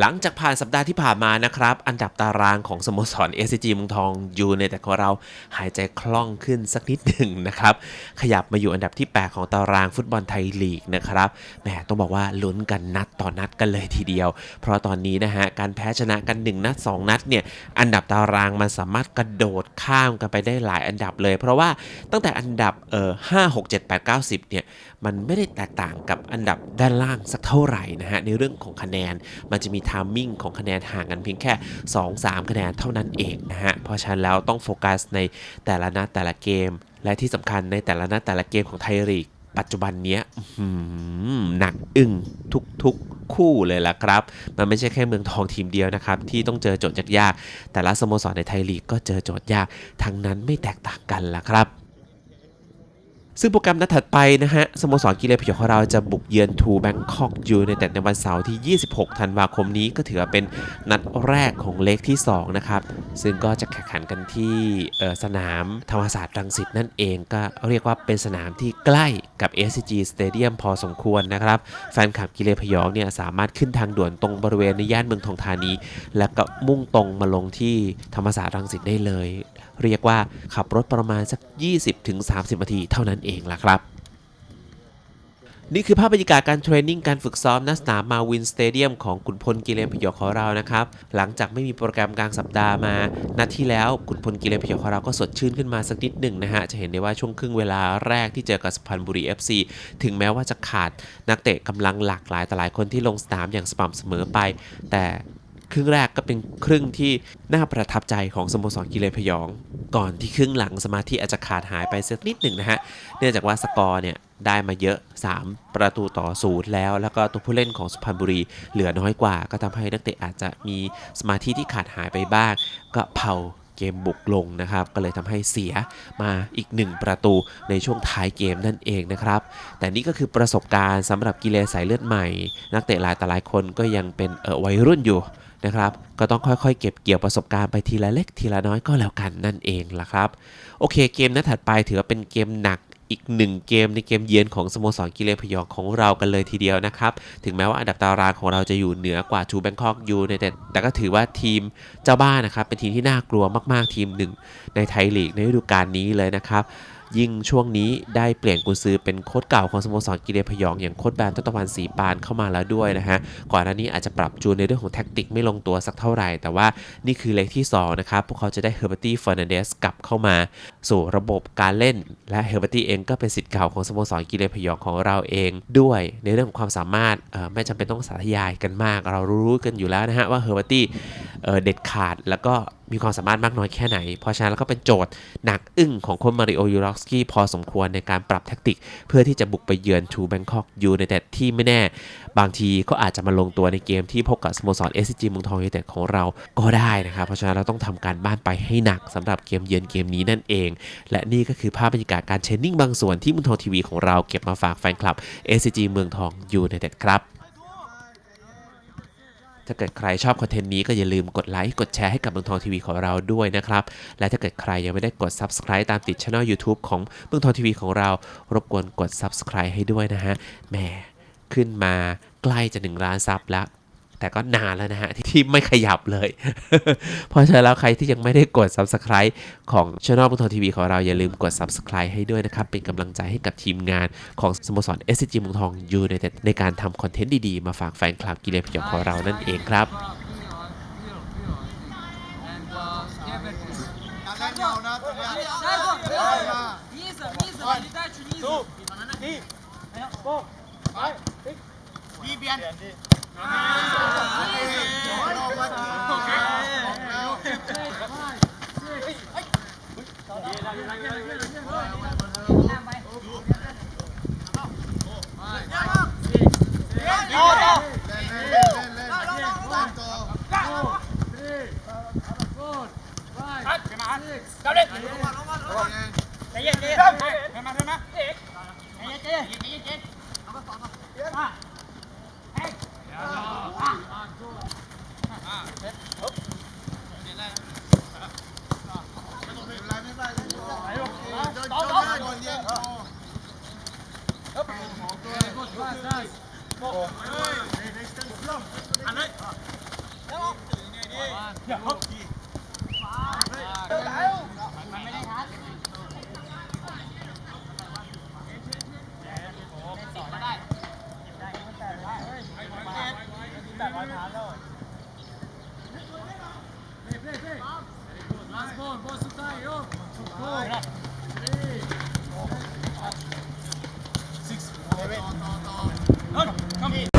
หลังจากผ่านสัปดาห์ที่ผ่านมานะครับ อันดับตารางของสโมสร SCG เมืองทองยูในแต่ของเราหายใจคล่องขึ้นสักนิดหนึ่งนะครับ ขยับมาอยู่อันดับที่ 8 ของตารางฟุตบอลไทยลีกนะครับแหมต้องบอกว่าลุ้นกันนัดต่อนัดกันเลยทีเดียว เพราะตอนนี้นะฮะ การแพ้ชนะกัน 1 นัด 2 นัดเนี่ยอันดับตารางมันสามารถกระโดดข้ามกันไปได้หลายอันดับเลย เพราะว่าตั้งแต่อันดับเอ่อ5 6 7 8 9 10เนี่ยมันไม่ได้แตกต่างกับอันดับด้านล่างสักเท่าไหร่นะฮะในเรื่องของคะแนนมันจะมีทามมิ่งของคะแนนห่างกันเพียงแค่ 2-3 คะแนนเท่านั้นเองนะฮะ เพราะฉะนั้นแล้วต้องโฟกัสในแต่ละนัดแต่ละเกม และที่สำคัญในแต่ละนัดแต่ละเกมของไทยลีกปัจจุบันเนี้ยอื้อหือหนักอึ้งทุกๆคู่เลยล่ะครับ มันไม่ใช่แค่เมืองทองทีมเดียวนะครับ ที่ต้องเจอโจทย์ยากๆแต่ละสโมสรในไทยลีกก็เจอโจทย์ยากทั้งนั้นไม่แตกต่างกันล่ะครับ ซึ่งโปรแกรมนัดถัดไปนะฮะสโมสรกีฬาพยองของเราจะบุกเยือนทูแบงคอกยูในแต่ในวันเสาร์ที่ 26 ธันวาคมนี้ก็ถือว่าเป็นนัดแรกของเลกที่ 2 นะครับ ซึ่งก็จะแข่งขันกันที่สนามธรรมศาสตร์รังสิตนั่นเองก็เรียกว่าเป็นสนามที่ใกล้กับ SCG Stadium พอสมควรนะครับ แฟนคลับกีฬาพยองเนี่ยสามารถขึ้นทางด่วนตรงบริเวณในย่านเมืองทองธานี แล้วก็มุ่งตรงมาลงที่ธรรมศาสตร์รังสิตได้เลย เรียกว่าขับรถประมาณสัก 20-30นาทีเท่านั้นเองล่ะครับ นี่คือภาพบรรยากาศการเทรนนิ่งการฝึกซ้อมณสนามมาวินสเตเดียมของขุนพลกิเลนพยอของเรานะครับ หลังจากไม่มีโปรแกรมกลางสัปดาห์มานัดที่แล้วขุนพลกิเลนพยอของเราก็สดชื่นขึ้นมาสักนิดหนึ่งนะฮะ จะเห็นได้ว่าช่วงครึ่งเวลาแรกที่เจอกับสุพรรณบุรี FC ถึงแม้ว่าจะขาดนักเตะกำลังหลากหลายแต่หลายคนที่ลงสนามอย่างสม่ำเสมอไป แต่ ครึ่งแรกก็เป็นครึ่งที่น่าประทับใจของสโมสรกิเลพยอง ก่อนที่ครึ่งหลังสมาธิอาจจะขาดหายไปสักนิดหนึ่งนะฮะ เนื่องจากว่าสกอร์เนี่ยได้มาเยอะ 3 ประตูต่อศูนย์แล้ว แล้วก็ตัวผู้เล่นของสุพรรณบุรีเหลือน้อยกว่า ก็ทำให้นักเตะอาจจะมีสมาธิที่ขาดหายไปบ้าง ก็เผาเกมบุกลงนะครับ ก็เลยทำให้เสียมาอีก 1 ประตูในช่วงท้ายเกมนั่นเองนะครับ แต่นี่ก็คือประสบการณ์สำหรับกีฬาสายเลือดใหม่ นักเตะหลายต่หลายคนก็ยังเป็นเออวัยรุ่นอยู่ นะครับ ก็ต้องค่อยๆ เก็บเกี่ยวประสบการณ์ไปทีละเล็กทีละน้อยก็แล้วกันนั่นเองล่ะครับ โอเคเกมนัดถัดไปถือว่าเป็นเกมหนักอีกหนึ่งเกมในเกมเยือนของสโมสรกิเลนพยองของเรากันเลยทีเดียวนะครับ ถึงแม้ว่าอันดับตารางของเราจะอยู่เหนือกว่าทูแบงคอกยูในแต่แต่ก็ถือว่าทีมเจ้าบ้านนะครับ เป็นทีมที่น่ากลัวมากๆทีมหนึ่งในไทยลีกในฤดูกาลนี้เลยนะครับ ยิ่งช่วงนี้ได้เปลี่ยนกุญซือเป็นโค้ชเก่าของสโมสรกีฬาพยองอย่างโค้ชแบนทศตวรรณศรีปานเข้ามาแล้วด้วยนะฮะก่อนหน้านี้อาจจะปรับจูนในเรื่องของแท็กติกไม่ลงตัวสักเท่าไหร่ แต่ว่านี่คือเล็กที่2นะครับพวกเขาจะได้เฮอร์เบอร์ตี้เฟอร์นันเดสกลับเข้ามา สู่ระบบการเล่น และเฮอร์เบอร์ตี้เองก็เป็นสิทธิ์เก่าของสโมสรกีฬาพยองของเราเองด้วยในเรื่องของความสามารถไม่จำเป็นต้องสาธยายกันมาก เรารู้กันอยู่แล้วนะฮะว่าเฮอร์เบอร์ตี้เด็ดขาดแล้วก็มีความสามารถมากน้อยแค่ไหน เพราะฉะนั้นแล้วก็เป็นโจทย์หนักอึ้งของค้ชมาริโอยูรอฟสกี้พอสมควรในการปรับแท็กติก เพื่อที่จะบุกไปเยือนทูแบงคอกยูในแต่ที่ไม่แน่ บางทีก็อาจจะมาลงตัวในเกมที่พบกับสโมสร SCG เมืองทองยูไนเต็ดของเราก็ได้นะครับ เพราะฉะนั้นเราต้องทำการบ้านไปให้หนักสำหรับเกมเยือนเกมนี้นั่นเอง และนี่ก็คือภาพบรรยากาศการเทรนนิ่งบางส่วนที่เมืองทองทีวีของเราเก็บมาฝากแฟนคลับ SCG เมืองทองยูไนเต็ดครับ ถ้าเกิดใครชอบคอนเทนต์นี้ก็อย่าลืมกดไลค์กดแชร์ให้กับเมืองทองทีวีของเราด้วยนะครับ และถ้าเกิดใครยังไม่ได้กด Subscribe ตามติดช่อง YouTube ของเมืองทองทีวีของเรา รบกวนกด Subscribe ให้ด้วยนะฮะแหมขึ้นมาใกล้จะ1ล้านซับแล้ว แต่ก็นานแล้วนะฮะ ที่ไม่ขยับเลย เพราะฉะนั้นแล้วใครที่ยังไม่ได้กด Subscribe ของช่องเมืองทองทีวีของเราอย่าลืมกด Subscribe ให้ด้วยนะครับ เป็นกำลังใจให้กับทีมงานของสโมสร SCG เมืองทองยูในในการทำคอนเทนต์ดีๆ มาฝากแฟนคลับกีฬาพยองของเรานั่นเองครับ đi biển Đâu đi. Chạy về, chạy về. Mày mà, mày mà. Chạy về, chạy về. Chạy về, chạy về. Come here.